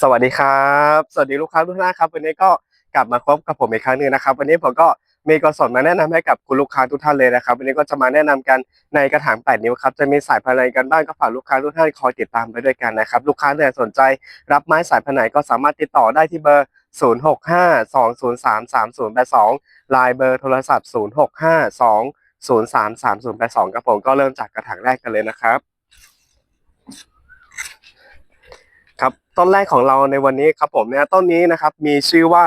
สวัสดีครับ สวัสดีลูกค้าทุกท่านครับ วันนี้ก็กลับมาพบกับผมอีกครั้งหนึ่งนะครับ วันนี้ผมก็มีกระสนมาแนะนำให้กับคุณลูกค้าทุกท่านเลยนะครับ วันนี้ก็จะมาแนะนำกันในกระถาง8นิ้วครับ จะมีสายพันธุ์อะไรกันบ้างก็ฝากลูกค้าทุกท่านคอยติดตามไปด้วยกันนะครับ ลูกค้าท่สนใจรับไม้สายพันธุ์ไหนก็สามารถติดต่อได้ที่เบอร์ 0652033082 ลายเบอร์โทรศัพท์ 0652033082ครับผมก็เริ่มจากกระถางแรกกันเลยนะครับ ครับ ต้นแรกของเราในวันนี้ครับผมเนี่ยต้นนี้นะครับมีชื่อว่า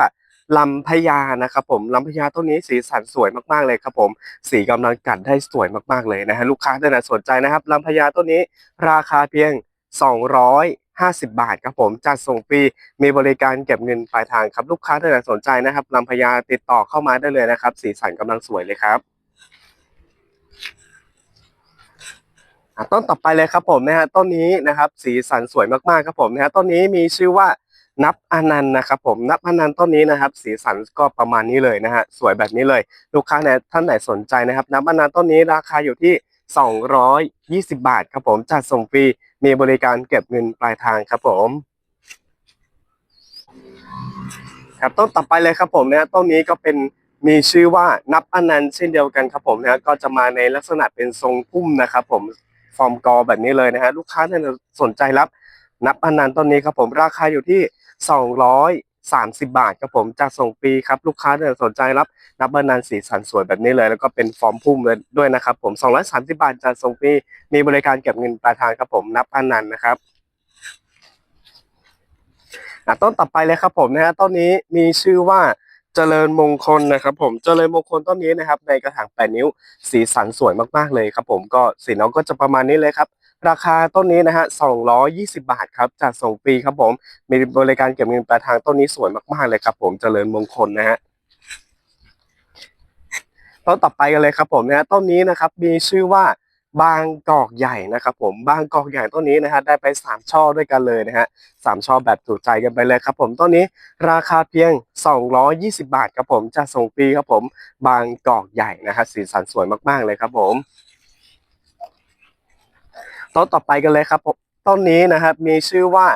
ลำพญานะครับผมลำพญาต้นนี้สีสันสวยมากๆเลยครับผมสีกำลังกัดได้สวยมากๆเลยนะฮะลูกค้าท่านใดสนใจนะครับลำพญาต้นนี้ราคาเพียง 250 บาทครับผมจัดส่งฟรีมีบริการเก็บเงินปลายทางครับลูกค้าท่านใดสนใจนะครับลำพญาติดต่อเข้ามาได้เลยนะครับ สีสันกำลังสวยเลยครับ ต้นต่อไปเลยครับผมนะฮะต้นนี้นะครับ สีสันสวยมากๆครับผมนะฮะต้นนี้มีชื่อว่านับอนันต์นะครับผมนับอนันต์ต้นนี้นะครับ สีสันก็ประมาณนี้เลยนะฮะสวยแบบนี้เลย ลูกค้าเนี่ยท่านไหนสนใจนะครับ นับอนันต์ต้นนี้ราคาอยู่ที่ 220 บาทครับผมจัดส่งฟรีมีบริการเก็บเงินปลายทางครับผมครับต้นต่อไปเลยครับผมนะฮะต้นนี้ก็เป็นมีชื่อว่านับอนันต์เช่นเดียวกันครับผมนะฮะก็จะมาในลักษณะเป็นทรงพุ่มนะครับผม ฟอร์มกอแบบนี้เลยนะฮะลูกค้าท่านใดสนใจรับนับอนันต์ต้นนี้ครับผมราคาอยู่ที่ 230 บาทครับผมจะส่งฟรีครับลูกค้าท่านใดสนใจรับนับอนันต์สีสันสวยแบบนี้เลย แล้วก็เป็นฟอร์มพุ่มเลยด้วยนะครับผม 230 บาทจะส่งฟรีมีบริการเก็บเงินปลายทางครับผมนับอนันต์นะครับต้นต่อไปเลยครับผมนะฮะต้นนี้มีชื่อว่า เจริญมงคลนะครับผมเจริญมงคลต้นนี้นะครับ ในกระถาง 8 นิ้ว สีสันสวยมากๆเลยครับผมก็สีน้องก็จะประมาณนี้เลยครับ ราคาต้นนี้นะฮะ220 บาทครับจัดส่งฟรีครับผมมีบริการเก็บเงินปลายทางต้นนี้สวยมากๆเลยครับผมเจริญมงคลนะฮะต้นต่อไปกันเลยครับผมนะฮะต้นนี้นะครับมีชื่อว่า บางกอกใหญ่นะครับผมบางกอกใหญ่ต้นนี้นะฮะได้ไปสามช่อด้วยกันเลยนะฮะสามช่อแบบถูกใจกันไปเลยครับผมต้นนี้ราคาเพียง 220 บาทครับผมจะส่งฟรีครับผม บางกอกใหญ่นะฮะสีสันสวยมากๆเลยครับผมต้นต่อไปกันเลยครับผมต้นนี้นะครับมีชื่อว่า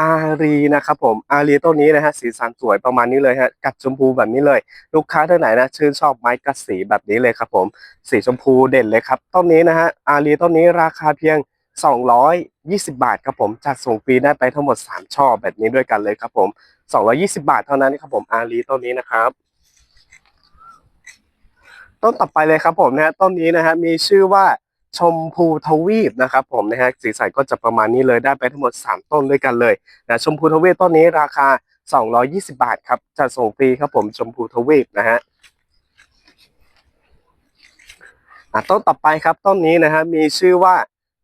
อารีนะครับผมอารีต้นนี้นะฮะสีสันสวยประมาณนี้เลยฮะกัดชมพูแบบนี้เลย ลูกค้าท่านไหนนะชื่นชอบไม้กัดสีแบบนี้เลยครับผมสีชมพูเด่นเลยครับต้นนี้นะฮะอารีต้นนี้ราคาเพียง 220 บาทครับผมจัดส่งฟรีได้ไปทั้งหมด 3 ช่อแบบนี้ด้วยกันเลยครับผม 220 บาทเท่านั้นครับผมอารีต้นนี้นะครับต้นต่อไปเลยครับผมนะฮะต้นนี้นะฮะมีชื่อว่า ชมพูทวีปนะครับผมนะฮะสีสันก็จะประมาณนี้เลยได้ไปทั้งหมด 3 ต้นด้วยกันเลยนะชมพูทวีปต้นนี้ราคา 220 บาทครับจัดส่งฟรีครับผมชมพูทวีปนะฮะต้นต่อไปครับต้นนี้นะฮะมีชื่อว่า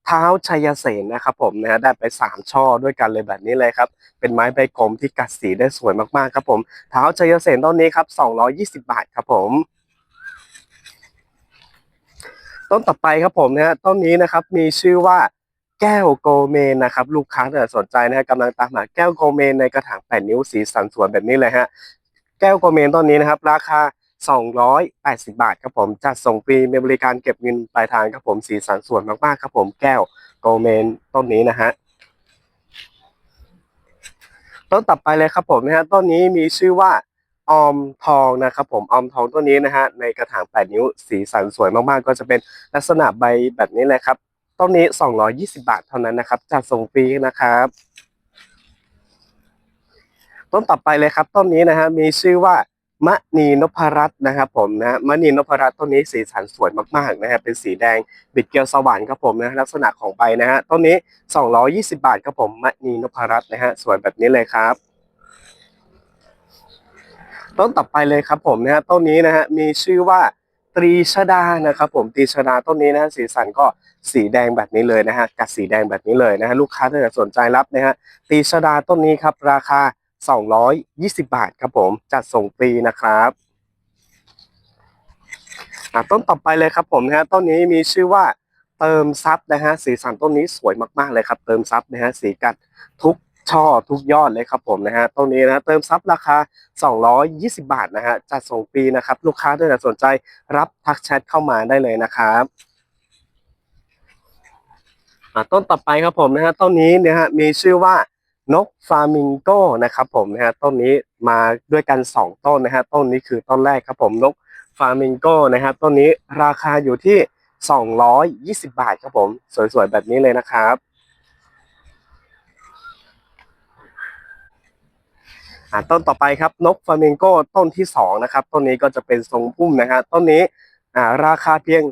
เท้าชัยเสนนะครับผมนะฮะได้ไปสามช่อด้วยกันเลยแบบนี้เลยครับ เป็นไม้ใบกลมที่กัดสีได้สวยมากๆครับผมเท้าชัยเสนต้นนี้ครับ 220 บาทครับผม ต้นต่อไปครับผมนะฮะต้นนี้นะครับมีชื่อว่าแก้วโกเมนนะครับลูกค้าถ้าสนใจนะฮะกำลังตามหาแก้วโกเมนในกระถาง8นิ้วสีสันสวยแบบนี้เลยฮะแก้วโกเมนต้นนี้นะครับ ราคา 280 บาทครับผมจัดส่งฟรีมีบริการเก็บเงินปลายทางครับผมสีสันสวยมากๆครับผมแก้วโกเมนต้นนี้นะฮะต้นต่อไปเลยครับผมนะฮะต้นนี้มีชื่อว่า ออมทองนะครับผมออมทองต้นนี้นะฮะในกระถาง 8 นิ้วสีสันสวยมากๆ ก็จะเป็นลักษณะใบแบบนี้เลยครับต้นนี้ 220 บาทเท่านั้นนะครับจัดส่งฟรีนะครับต้นต่อไปเลยครับต้นนี้นะฮะมีชื่อว่ามะนีนพรัตน์นะครับผมนะมะนีนพรัตน์ต้นนี้สีสันสวยมากๆนะฮะเป็นสีแดงบิดเกลียวสว่านครับผมนะลักษณะของใบนะฮะต้นนี้ 220 บาทครับผมมะนีนพรัตน์นะฮะสวยแบบนี้เลยครับ ต้นต่อไปเลยครับผมนะฮะต้นนี้นะฮะมีชื่อว่าตรีชดานะครับผมตรีชดาต้นนี้นะฮะสีสันก็สีแดงแบบนี้เลยนะฮะกัดสีแดงแบบนี้เลยนะฮะลูกค้าถ้าเกิดสนใจรับนะฮะตรีชดาต้นนี้ครับ ราคา 220 บาทครับผมจัดส่งฟรีนะครับต้นต่อไปเลยครับผมนะฮะต้นนี้มีชื่อว่าเติมซับนะฮะสีสันต้นนี้สวยมากๆเลยครับ เติมซับนะฮะสีกัดทุก ช่อทุกยอดเลยครับผมนะฮะต้นนี้นะฮะเติมซับราคา 220 บาทนะฮะจัดส่งฟรีนะครับ ลูกค้าถ้าเกิดสนใจรับทักแชทเข้ามาได้เลยนะครับต้นต่อไปครับผมนะฮะต้นนี้นะฮะมีชื่อว่านกฟามิงโกนะครับผมนะฮะต้นนี้มาด้วยกัน 2 ต้นนะฮะต้นนี้คือต้นแรกครับผมนกฟามิงโกนะฮะต้นนี้ราคาอยู่ที่ 220 บาทครับผม สวยๆ แบบนี้เลยนะครับ อ่า ต้นต่อไปครับนกฟลามิงโกต้นที่สองนะครับต้นนี้ก็จะเป็นทรงพุ่มนะฮะต้นนี้ราคาเพียง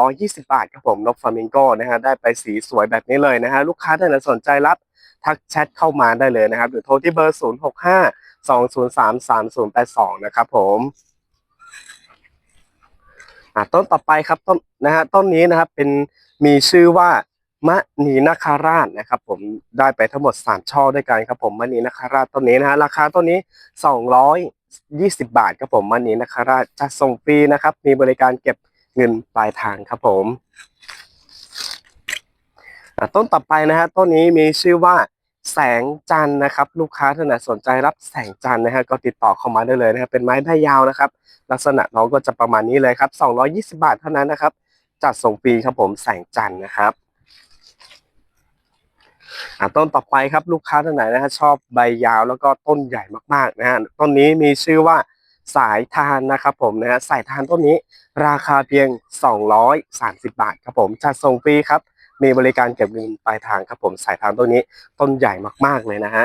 220 บาทครับผมนกฟลามิงโกนะฮะได้ไปสีสวยแบบนี้เลยนะฮะลูกค้าท่านไหนสนใจรับทักแชทเข้ามาได้เลยนะครับหรือโทรที่เบอร์ 065 203 3082 นะครับผมต้นต่อไปครับต้นนะฮะต้นนี้นะครับเป็นมีชื่อว่า มะนีนาคาราชนะครับผมได้ไปทั้งหมด 3 ช่อด้วยกันครับผมมะนีนาคาราชต้นนี้นะฮะราคาต้นนี้ 220 บาทครับผมมะนีนาคาราชจะส่งฟรีนะครับ มีบริการเก็บเงินปลายทางครับผมต้นต่อไปนะฮะต้นนี้มีชื่อว่าแสงจันนะครับ ลูกค้าท่านไหนสนใจรับแสงจันนะฮะก็ติดต่อเข้ามาได้เลยนะครับเป็นไม้ใบยาวนะครับ ลักษณะน้องก็จะประมาณนี้เลยครับ 220 บาทเท่านั้นนะครับ จัดส่งฟรีครับผมแสงจันนะครับ อ่าต้นต่อไปครับลูกค้าท่านไหนนะฮะชอบใบยาวแล้วก็ต้นใหญ่มากๆนะฮะต้นนี้มีชื่อว่าสายทานนะครับผมนะฮะสายทานต้นนี้ราคาเพียง 230 บาทครับผมจัดส่งฟรีครับ มีบริการเก็บเงินปลายทางครับผมสายทานต้นนี้ต้นใหญ่มากๆเลยนะฮะ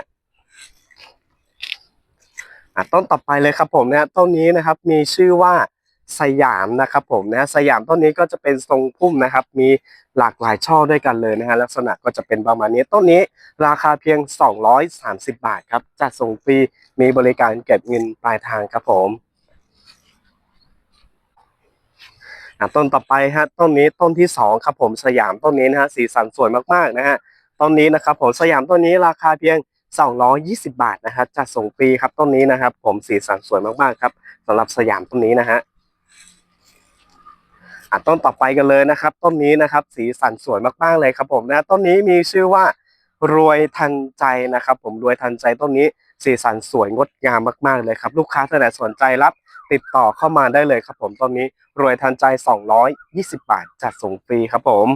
อ่าต้นต่อไปเลยครับผมนะฮะต้นนี้นะครับมีชื่อว่า สยามนะครับผมนะสยามต้นนี้ก็จะเป็นทรงพุ่มนะครับ มีหลากหลายช่อด้วยกันเลยนะฮะลักษณะก็จะเป็นประมาณนี้ต้นนี้ราคาเพียง 230 บาทครับจัดส่งฟรีมีบริการเก็บเงินปลายทางครับผมต้นต่อไปฮะต้นนี้ต้นที่สองครับผมสยามต้นนี้นะฮะสีสันสวยมากๆนะฮะต้นนี้นะครับผมสยามต้นนี้ราคาเพียง 220 บาทนะฮะจัดส่งฟรีครับต้นนี้นะครับ ผมสีสันสวยมากๆครับสำหรับสยามต้นนี้นะฮะ อะต้นต่อไปกันเลยนะครับ ต้นนี้นะครับ สีสันสวยมากๆเลยครับผมนะต้นนี้มีชื่อว่ารวยทันใจนะครับ ผมรวยทันใจต้นนี้สีสันสวยงดงามมากๆเลยครับ ลูกค้าท่านไหนสนใจรับติดต่อเข้ามาได้เลยครับ ผมต้นนี้รวยทันใจ 220 บาทจัดส่งฟรีครับผม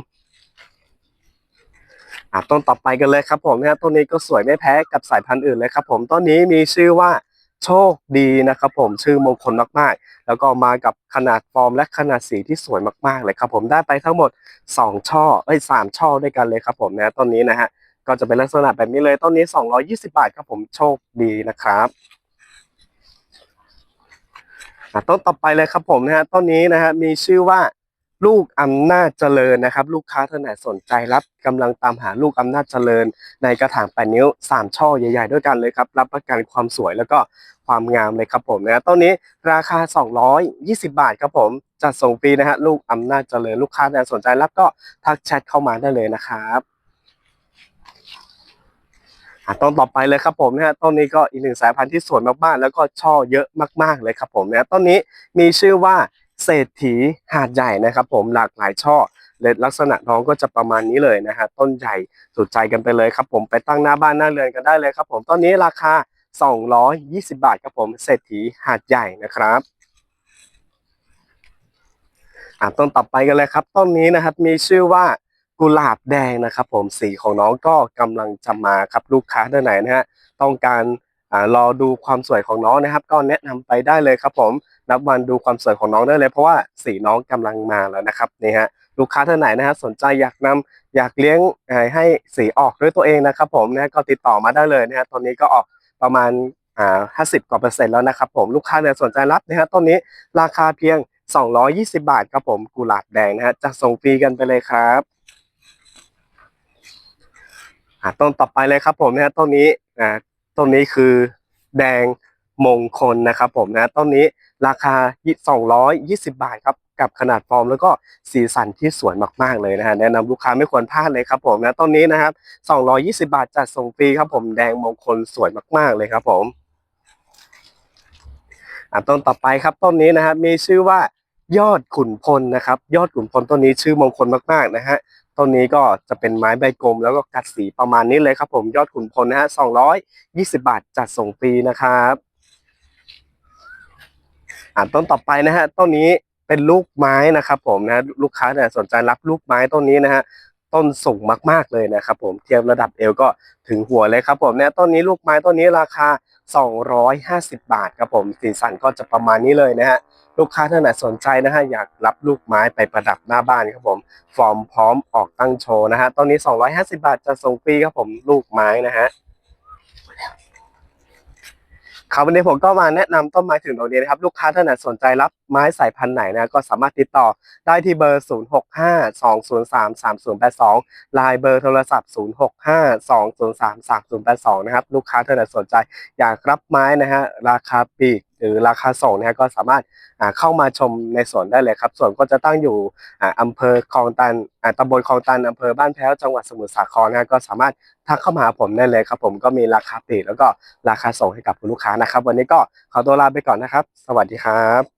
อะต้นต่อไปกันเลยครับผมนะต้นนี้ก็สวยไม่แพ้กับสายพันธุ์อื่นเลยครับ ผมต้นนี้มีชื่อว่า โชคดีนะครับผมชื่อมงคลมากๆ แล้วก็มากับขนาดฟอร์มและขนาดสีที่สวยมากๆเลยครับผมได้ไปทั้งหมด 2 ช่อเอ้ยสามช่อด้วยกันเลยครับผมนะต้นนี้นะฮะก็จะเป็นลักษณะแบบนี้เลยต้นนี้ 220 บาทครับผมโชคดีนะครับต้นต่อไปเลยครับผมนะฮะต้นนี้นะฮะมีชื่อว่า ลูกอำนาจเจริญนะครับ ลูกค้าท่านไหนสนใจรับกำลังตามหาลูกอำนาจเจริญ ในกระถาง8นิ้ว3ช่อใหญ่ ๆ ด้วยกันเลยครับ รับประกันความสวยแล้วก็ความงามเลยครับผมนะต้นนี้ราคา 220 บาทครับผมจัดส่งฟรีนะฮะลูกอำนาจเจริญลูกค้าท่านสนใจรับก็ทักแชทเข้ามาได้เลยนะครับต้นต่อไปเลยครับผมนะฮะต้นนี้ก็อีกหนึ่งสายพันธุ์ที่สวยมากๆแล้วก็ช่อเยอะมากๆเลยครับผมนะต้นนี้มีชื่อว่า เศรษฐีหาดใหญ่นะครับ ผมหลากหลายช่อเลยลักษณะน้องก็จะประมาณนี้เลยนะฮะต้นใหญ่สุดใจกันไปเลยครับ ผมไปตั้งหน้าบ้านหน้าเรือนกันได้เลยครับผมต้นนี้ราคา 220 บาทครับผมเศรษฐีหาดใหญ่นะครับอะต้นต่อไปกันเลยครับต้นนี้นะครับมีชื่อว่ากุหลาบแดงนะครับ ผมสีของน้องก็กำลังจะมาครับลูกค้าท่านไหนนะฮะต้องการอ่ารอดูความสวยของน้องนะครับ ก็แนะนำไปได้เลยครับผม นับวันดูความสวยของน้องได้เลยเพราะว่าสีน้องกำลังมาแล้วนะครับนี่ฮะลูกค้าท่านไหนนะฮะสนใจอยากนำอยากเลี้ยงให้สีออกด้วยตัวเองนะครับผมนะก็ติดต่อมาได้เลยนะฮะตอนนี้ก็ออกประมาณอ่าห้าสิบกว่าเปอร์เซ็นต์แล้วนะครับผมลูกค้าเนี่ยสนใจรับนะฮะต้นนี้ราคาเพียง 220 บาทครับผมกุหลาบแดงนะฮะจะส่งฟรีกันไปเลยครับต้นต่อไปเลยครับผมนะฮะต้นนี้อ่าต้นนี้คือแดง มงคลนะครับผมนะต้นนี้ราคา 220 บาทครับกับขนาดฟอร์มแล้วก็สีสันที่สวยมากๆเลยนะฮะแนะนำลูกค้าไม่ควรพลาดเลยครับผมนะต้นนี้นะครับ220 บาทจัดส่งฟรีครับผมแดงมงคลสวยมากๆเลยครับผมอะต้นต่อไปครับต้นนี้นะครับมีชื่อว่ายอดขุนพลนะครับ ยอดขุนพลต้นนี้ชื่อมงคลมากๆนะฮะต้นนี้ก็จะเป็นไม้ใบกลมแล้วก็กัดสีประมาณนี้เลยครับผมยอดขุนพลนะฮะ220 บาทจัดส่งฟรีนะครับ อะต้นต่อไปนะฮะต้นนี้เป็นลูกไม้นะครับผมนะลูกค้าเนี่ยสนใจรับลูกไม้ต้นนี้นะฮะต้นสูงมากๆเลยนะครับผมเทียบระดับเอวก็ถึงหัวเลยครับผมเนี่ยต้นนี้ลูกไม้ต้นนี้ราคา 250 บาทครับผมสีสันก็จะประมาณนี้เลยนะฮะลูกค้าท่านไหนสนใจนะฮะอยากรับลูกไม้ไปประดับหน้าบ้านครับผมฟอร์มพร้อมออกตั้งโชว์นะฮะต้นนี้ 250 บาทจะส่งฟรีครับผมลูกไม้นะฮะ ครับวันนี้ผมก็มาแนะนำต้นไม้ถึงตรงนี้นะครับ ลูกค้าท่านไหนสนใจรับไม้สายพันธุ์ไหนนะก็สามารถติดต่อได้ที่เบอร์ 0652033082 ลายเบอร์โทรศัพท์ 0652033082 นะครับ ลูกค้าท่านไหนสนใจอยากรับไม้นะฮะราคาปีก หรือราคาส่งนะฮะก็สามารถเข้ามาชมในสวนได้เลยครับสวนก็จะตั้งอยู่อำเภอคลองตันอ่าตำบลคลองตันอำเภอบ้านแพ้วจังหวัดสมุทรสาครนะฮะก็สามารถทักเข้ามาหาผมได้เลยครับผมก็มีราคาปลีกแล้วก็ราคาส่งให้กับคุณลูกค้านะครับ วันนี้ก็ขอตัวลาไปก่อนนะครับ สวัสดีครับ